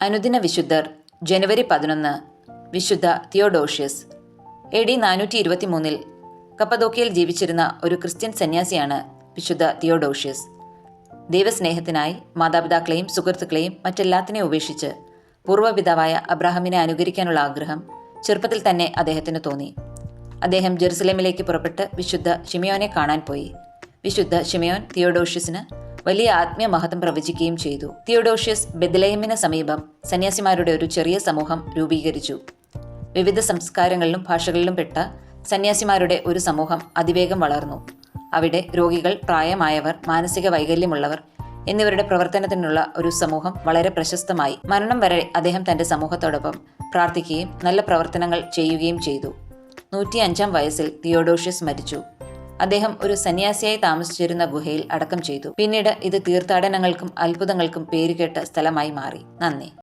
അനുദിന വിശുദ്ധർ ജനുവരി പതിനൊന്ന് വിശുദ്ധ തിയോഡോഷ്യസ്. എ ഡി നാനൂറ്റി ഇരുപത്തി മൂന്നിൽ കപ്പദോക്കിയിൽ ജീവിച്ചിരുന്ന ഒരു ക്രിസ്ത്യൻ സന്യാസിയാണ് വിശുദ്ധ തിയോഡോഷ്യസ്. ദൈവസ്നേഹത്തിനായി മാതാപിതാക്കളെയും സുഹൃത്തുക്കളെയും മറ്റെല്ലാത്തിനെയും ഉപേക്ഷിച്ച് പൂർവപിതാവായ അബ്രാഹമിനെ അനുകരിക്കാനുള്ള ആഗ്രഹം ചെറുപ്പത്തിൽ തന്നെ അദ്ദേഹത്തിന് തോന്നി. അദ്ദേഹം ജെറുസലേമിലേക്ക് പുറപ്പെട്ട് വിശുദ്ധ ഷിമയോനെ കാണാൻ പോയി. വിശുദ്ധ ഷിമയോൻ തിയോഡോഷ്യസിന് വലിയ ആത്മീയ മഹത്വം പ്രവചിക്കുകയും ചെയ്തു. തിയോഡോഷ്യസ് ബെദലേമിന് സമീപം സന്യാസിമാരുടെ ഒരു ചെറിയ സമൂഹം രൂപീകരിച്ചു. വിവിധ സംസ്കാരങ്ങളിലും ഭാഷകളിലും പെട്ട സന്യാസിമാരുടെ ഒരു സമൂഹം അതിവേഗം വളർന്നു. അവിടെ രോഗികൾ പ്രായമായവർ മാനസിക വൈകല്യമുള്ളവർ എന്നിവരുടെ പ്രവർത്തനത്തിനുള്ള ഒരു സമൂഹം വളരെ പ്രശസ്തമായി. മരണം വരെ അദ്ദേഹം തന്റെ സമൂഹത്തോടൊപ്പം പ്രാർത്ഥിക്കുകയും നല്ല പ്രവർത്തനങ്ങൾ ചെയ്യുകയും ചെയ്തു. നൂറ്റി അഞ്ചാം വയസ്സിൽ തിയോഡോഷ്യസ് മരിച്ചു. അദ്ദേഹം ഒരു സന്യാസിയായി താമസിച്ചിരുന്ന ഗുഹയിൽ അടക്കം ചെയ്തു. പിന്നീട് ഇത് തീർത്ഥാടനങ്ങൾക്കും അത്ഭുതങ്ങൾക്കും പേരുകേട്ട സ്ഥലമായി മാറി. നന്ദി.